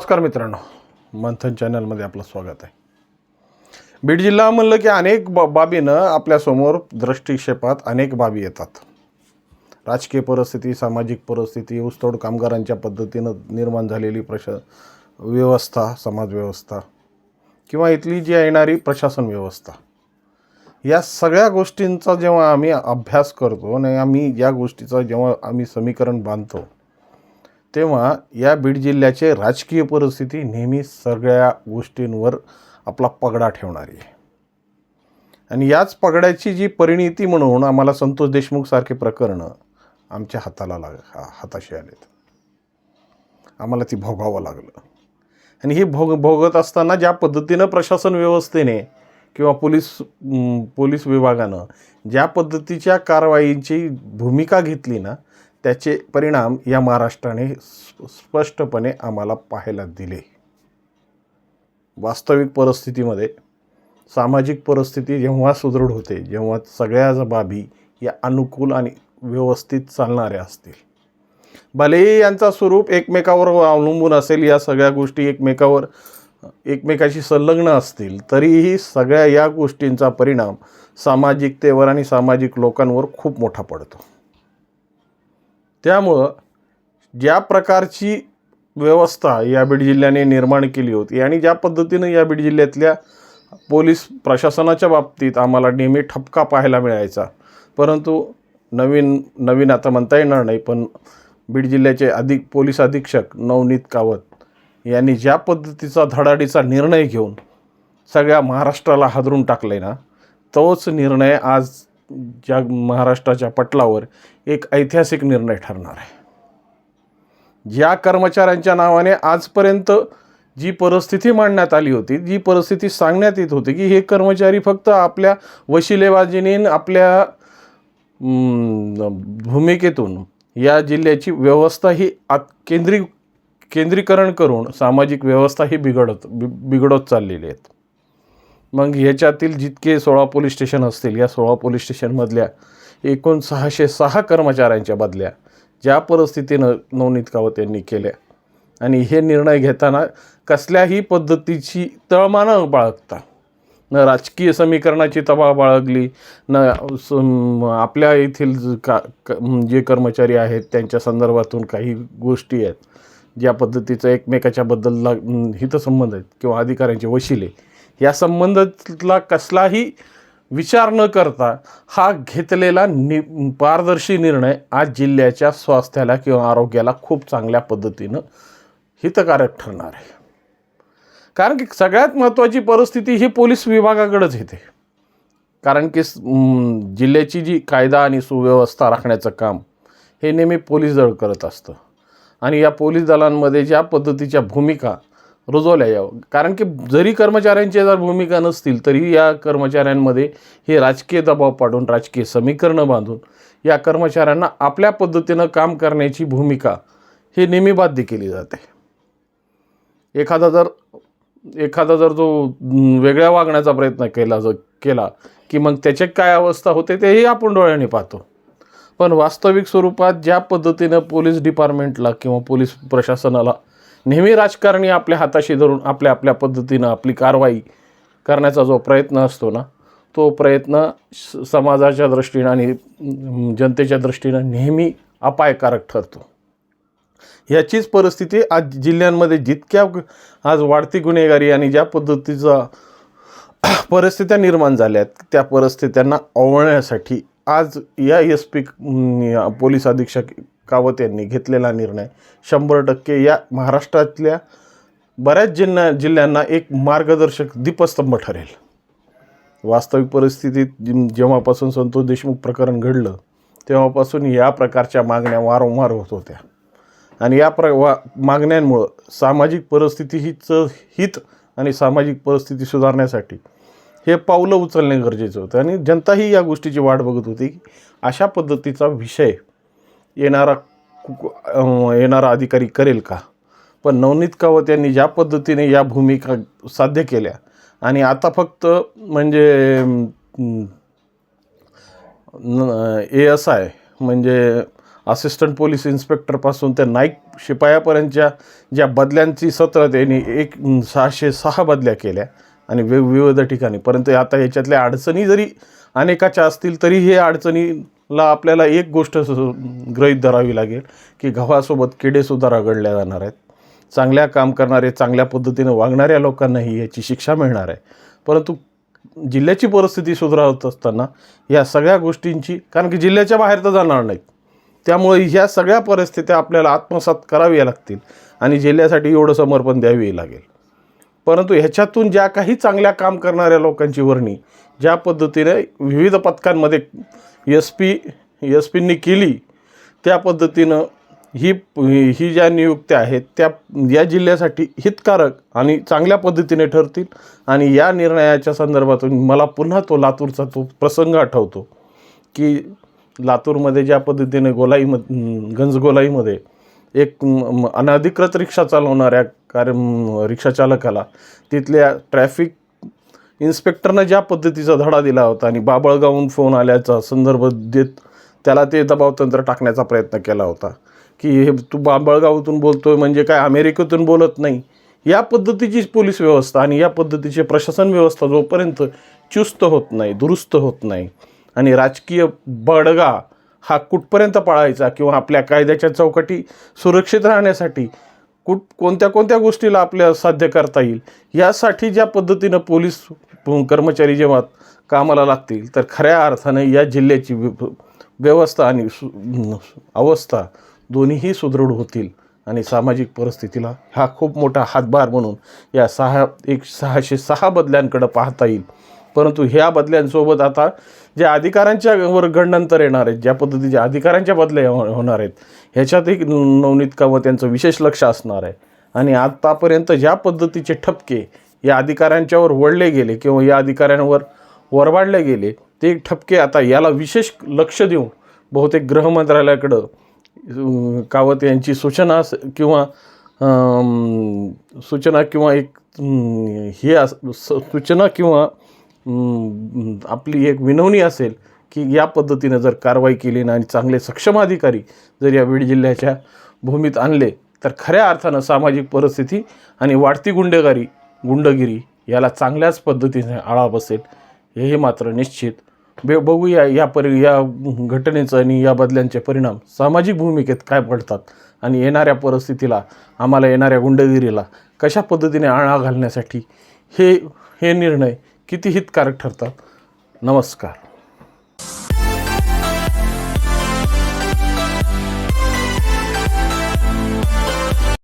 नमस्कार मित्रांनो मंथन चॅनलमध्ये आपलं स्वागत आहे. बीड जिल्हा म्हणलं की अनेक बा बाबीनं आपल्यासमोर दृष्टिक्षेपात अनेक बाबी येतात. राजकीय परिस्थिती सामाजिक परिस्थिती ऊसतोड कामगारांच्या पद्धतीनं निर्माण झालेली प्रश व्यवस्था समाजव्यवस्था किंवा इथली जी येणारी प्रशासन व्यवस्था. या सगळ्या गोष्टींचा जेव्हा आम्ही अभ्यास करतो आणि आम्ही या गोष्टीचं जेव्हा आम्ही समीकरण बांधतो तेव्हा या बीड जिल्ह्याचे राजकीय परिस्थिती नेहमी सगळ्या गोष्टींवर आपला पगडा ठेवणारी आहे. आणि याच पगड्याची जी परिणिती म्हणून आम्हाला संतोष देशमुख सारखे प्रकरणं आमच्या हाताला लाग हाताशी आलेत. आम्हाला ती भोगावं लागलं. आणि ही भोग भोगत असताना ज्या पद्धतीनं प्रशासन व्यवस्थेने किंवा पोलीस पोलीस विभागानं ज्या पद्धतीच्या कारवाईची भूमिका घेतली ना त्याचे परिणाम या महाराष्ट्राने स्पष्टपणे आम्हाला पाहायला दिले. वास्तविक परिस्थितीमध्ये सामाजिक परिस्थिती जेव्हा सुदृढ होते जेव्हा सगळ्याच बाबी या अनुकूल आणि व्यवस्थित चालणाऱ्या असतील. भलेही यांचा स्वरूप एकमेकावर अवलंबून असेल या सगळ्या गोष्टी एकमेकावर एकमेकाशी संलग्न असतील तरीही सगळ्या या गोष्टींचा परिणाम सामाजिकतेवर आणि सामाजिक लोकांवर खूप मोठा पडतो. त्यामुळं ज्या प्रकारची व्यवस्था या बीड जिल्ह्याने निर्माण केली होती आणि ज्या पद्धतीनं या बीड जिल्ह्यातल्या पोलीस प्रशासनाच्या बाबतीत आम्हाला नेहमी ठपका पाहायला मिळायचा. परंतु नवीन नवीन आता म्हणता येणार नाही पण बीड जिल्ह्याचे अधिक पोलीस अधीक्षक नवनीत कावत यांनी ज्या पद्धतीचा धडाडीचा निर्णय घेऊन सगळ्या महाराष्ट्राला हादरून टाकलं आहे ना तोच निर्णय आज ज्या महाराष्ट्राच्या पटलावर एक ऐतिहासिक निर्णय ठरणार आहे. ज्या कर्मचाऱ्यांच्या नावाने आजपर्यंत जी परिस्थिती मांडण्यात आली होती जी परिस्थिती सांगण्यात येत होती की हे कर्मचारी फक्त आपल्या वशिलेबाजीने आपल्या भूमिकेतून या जिल्ह्याची व्यवस्था ही आत केंद्री केंद्रीकरण करून सामाजिक व्यवस्था ही बिघडत बिघडत चाललेली आहेत. मग ह्याच्यातील जितके सोळा पोलीस स्टेशन असतील या सोळा पोलीस स्टेशनमधल्या एकूण सहाशे सहा कर्मचाऱ्यांच्या बदल्या ज्या परिस्थितीनं नवनीत कावत यांनी केल्या. आणि हे निर्णय घेताना कसल्याही पद्धतीची तळमानं बाळगता न राजकीय समीकरणाची तबा बाळगली न आपल्या येथील ज- का क- जे कर्मचारी आहेत त्यांच्या संदर्भातून काही गोष्टी आहेत ज्या पद्धतीचं एकमेकाच्याबद्दलला हितसंबंध आहेत किंवा अधिकाऱ्यांचे वशिले या संबंधातला कसलाही विचार न करता हा घेतलेला नि पारदर्शी निर्णय आज जिल्ह्याच्या स्वास्थ्याला किंवा आरोग्याला खूप चांगल्या पद्धतीनं हितकारक ठरणार आहे. कारण की सगळ्यात महत्त्वाची परिस्थिती ही पोलीस विभागाकडेच येते. कारण की जिल्ह्याची जी कायदा आणि सुव्यवस्था राखण्याचं काम हे नेहमी पोलीस दल करत असतं. आणि या पोलीस दलांमध्ये ज्या पद्धतीच्या भूमिका रुजवल्या यावं. कारण की जरी कर्मचाऱ्यांच्या जर भूमिका नसतील तरी या कर्मचाऱ्यांमध्ये हे राजकीय दबाव पाडून राजकीय समीकरणं बांधून या कर्मचाऱ्यांना आपल्या पद्धतीनं काम करण्याची भूमिका हे नेहमी बाध्य केली जाते. एखादा जर एखादा जर जो वेगळ्या वागण्याचा प्रयत्न केला जर केला की मग त्याची काय अवस्था होते तेही आपण डोळ्याने पाहतो. पण वास्तविक स्वरूपात ज्या पद्धतीनं पोलीस डिपार्टमेंटला किंवा पोलीस प्रशासनाला नेहमी राजकारणी आपल्या हाताशी धरून आपल्या आपल्या पद्धतीनं आपली कारवाई करण्याचा जो प्रयत्न असतो ना तो प्रयत्न समाजाच्या दृष्टीनं आणि जनतेच्या दृष्टीनं नेहमी अपायकारक ठरतो. याचीच परिस्थिती आज जिल्ह्यांमध्ये जितक्या आज वाढती गुन्हेगारी आणि ज्या पद्धतीचा परिस्थित्या निर्माण झाल्या आहेत त्या परिस्थित्यांना आवळण्यासाठी आज या एस पी पोलीस अधीक्षक कावत यांनी घेतलेला निर्णय. शंभर टक्के या महाराष्ट्रातल्या बऱ्याच जिल्ह्या जिल्ह्यांना एक मार्गदर्शक दीपस्तंभ ठरेल. वास्तविक परिस्थितीत जेव्हापासून संतोष देशमुख प्रकरण घडलं तेव्हापासून या प्रकारच्या मागण्या वारंवार होत होत्या. आणि या प्र वा मागण्यांमुळं सामाजिक परिस्थिती हीचं हित आणि सामाजिक परिस्थिती सुधारण्यासाठी हे पावलं उचलणे गरजेचं होतं. आणि जनताही या गोष्टीची वाट बघत होती की अशा पद्धतीचा विषय येणारा येणारा अधिकारी करेल का? पण नवनीत कावत यांनी ज्या पद्धतीने या भूमिका साध्य केल्या आणि आता फक्त म्हणजे ए एस आय म्हणजे असिस्टंट पोलीस इन्स्पेक्टरपासून त्या नाईक शिपायापर्यंतच्या ज्या बदल्यांची सत्र त्यांनी एक सहाशे सहा बदल्या केल्या आणि वेग विविध ठिकाणी. परंतु आता याच्यातल्या अडचणी जरी अनेकाच्या असतील तरी हे अडचणी ला आपल्याला एक गोष्ट स- गृहीत धरावी लागेल की गव्हासोबत किडेसुद्धा रगडल्या जाणार आहेत. चांगल्या काम करणारे चांगल्या पद्धतीने वागणाऱ्या लोकांनाही याची शिक्षा मिळणार आहे. परंतु जिल्ह्याची परिस्थिती सुधारत असताना या सगळ्या गोष्टींची कारण की जिल्ह्याच्या बाहेर तर जाणार नाहीत. त्यामुळे ह्या सगळ्या परिस्थित्या आपल्याला आत्मसात कराव्या लागतील आणि जिल्ह्यासाठी एवढं समर्पण द्यावी लागेल. परंतु ह्याच्यातून ज्या काही चांगल्या काम करणाऱ्या लोकांची वर्णी ज्या पद्धतीने विविध पथकांमध्ये एस पी एस पींनी केली त्या पद्धतीनं ही ही ज्या नियुक्त्या आहेत त्या या जिल्ह्यासाठी हितकारक आणि चांगल्या पद्धतीने ठरतील. आणि या निर्णयाच्या संदर्भातून मला पुन्हा तो लातूरचा तो प्रसंग आठवतो की लातूरमध्ये ज्या पद्धतीने गोलाईम गंजगोलाईमध्ये एक म- अनधिकृत रिक्षा चालवणाऱ्या कार्य रिक्षाचालकाला तिथल्या ट्रॅफिक इन्स्पेक्टरनं ज्या पद्धतीचा धडा दिला होता आणि बाबळगावून फोन आल्याचा संदर्भ देत त्याला ते दबावतंत्र टाकण्याचा प्रयत्न केला होता की हे तू बाबळगावातून बोलतोय म्हणजे काय अमेरिकेतून बोलत नाही. या पद्धतीची पोलीस व्यवस्था आणि या पद्धतीची प्रशासन व्यवस्था जोपर्यंत चुस्त होत नाही दुरुस्त होत नाही आणि राजकीय बडगा हा कुठपर्यंत पाळायचा किंवा आपल्या कायद्याच्या चौकटी सुरक्षित राहण्यासाठी कुठ कोणत्या कोणत्या गोष्टीला आपल्या साध्य करता येईल? यासाठी ज्या पद्धतीनं पोलीस कर्मचारी जेव्हा कामाला लागतील तर खऱ्या अर्थानं या जिल्ह्याची व्यवस्था आणि सु अवस्था दोन्हीही सुदृढ होतील आणि सामाजिक परिस्थितीला हा खूप मोठा हातभार म्हणून या सहा एक सहाशे सहा बदल्यांकडं पाहता येईल. परंतु ह्या बदल्यांसोबत आता ज्या अधिकाऱ्यांच्या वर गणनंतर येणार आहेत ज्या पद्धतीच्या अधिकाऱ्यांच्या बदल्या हो- होणार आहेत ह्याच्यातही नवनीत व त्यांचं विशेष लक्ष असणार आहे. आणि आत्तापर्यंत ज्या पद्धतीचे ठपके या अधिकाऱ्यांच्यावर वळले गेले किंवा या अधिकाऱ्यांवर वरवाडले गेले ते ठपके आता याला विशेष लक्ष देऊन बहुतेक गृह मंत्रालयाकडं कावत यांची सूचना किंवा सूचना किंवा एक हे अस स- सूचना किंवा आपली एक विनवणी असेल की या पद्धतीनं जर कारवाई केली ना आणि चांगले सक्षम अधिकारी जर या बीड जिल्ह्याच्या भूमीत आणले तर खऱ्या अर्थानं सामाजिक परिस्थिती आणि वाढती गुंडेगारी गुंडगिरी याला चांगल्याच पद्धतीने आळा बसेल हे मात्र निश्चित. बे बघूया या परि या घटनेचं आणि या बदल्यांचे परिणाम सामाजिक भूमिकेत काय पडतात आणि येणाऱ्या परिस्थितीला आम्हाला येणाऱ्या गुंडगिरीला कशा पद्धतीने आळा घालण्यासाठी हे हे निर्णय किती हितकारक ठरतात? नमस्कार.